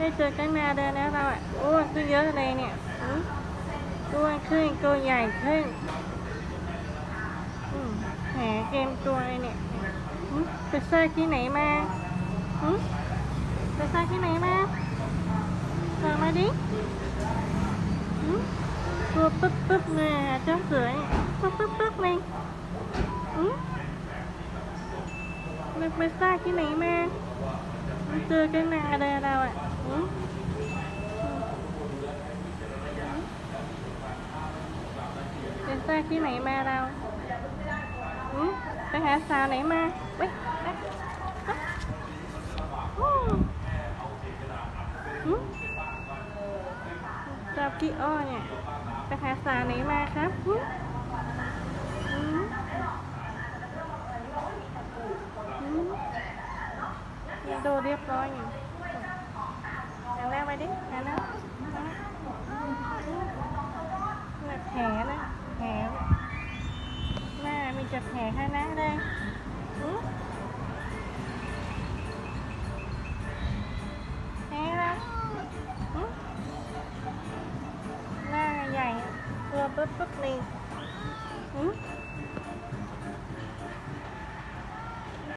ได้เจอกันนานเดินแล้วเราอะอ้วนขึ้นเยอะเลยเนี่ยอืมอ้วนขึ้นตัวใหญ่ขึ้นแหมเกมตัวเลยเนี่ยไปสร้างที่ไหนมาไปสร้างที่ไหนมาบอกมาดิตัวปึ๊บปึ๊บเลยเจ้าเสือเนี่ยปึ๊บปึ๊บปึ๊บเลยมันไปสร้างที่ไหนมาไม่เจอกันนานเลยเราอะอืมอืม เป็นแทรกที่ไหนมาเราอืมไปหาสาวไหนมาเว้ยไปไปอืมอืมจับกี้อ้อเนี่ย ไปหาสาวไหนมาครับอืมอืมอืมยังดูเรียบร้อยอยู่อันแรกไปดิอันนั้นน่ะแผลนะแผลหาแผลข้างหน้าเลยอื้อแผลแล้ วอื้อหน้าใหญ่ตัวปึ๊บปึ๊บเลยอื้อ